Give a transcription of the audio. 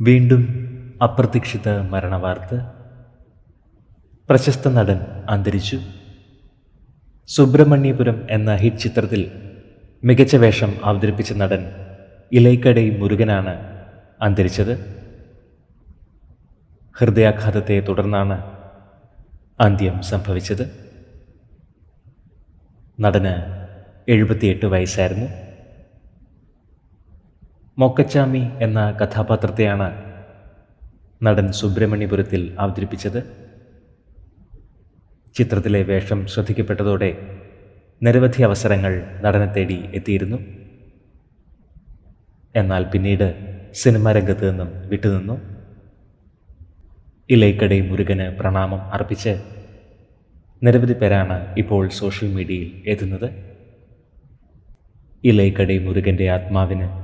വീണ്ടും അപ്രതീക്ഷിത മരണവാർത്ത. പ്രശസ്ത നടൻ അന്തരിച്ചു. സുബ്രഹ്മണ്യപുരം എന്ന ഹിറ്റ് ചിത്രത്തിൽ മികച്ച വേഷം അവതരിപ്പിച്ച നടൻ ഇലൈക്കടൈ മുരുകനാണ് അന്തരിച്ചത്. ഹൃദയാഘാതത്തെ തുടർന്നാണ് അന്ത്യം സംഭവിച്ചത്. നടന് എഴുപത്തിയെട്ട് വയസ്സായിരുന്നു. മൊക്കച്ചാമി എന്ന കഥാപാത്രത്തെയാണ് നടൻ സുബ്രഹ്മണ്യപുരത്തിൽ അവതരിപ്പിച്ചത്. ചിത്രത്തിലെ വേഷം ശ്രദ്ധിക്കപ്പെട്ടതോടെ നിരവധി അവസരങ്ങൾ നടനെ തേടി എത്തിയിരുന്നു. എന്നാൽ പിന്നീട് സിനിമാ രംഗത്ത് നിന്നും വിട്ടുനിന്നു. ഇലൈക്കടൈ മുരുകന് പ്രണാമം അർപ്പിച്ച് നിരവധി പേരാണ് ഇപ്പോൾ സോഷ്യൽ മീഡിയയിൽ എത്തുന്നത്. ഇലൈക്കടൈ മുരുകന്റെ ആത്മാവിന്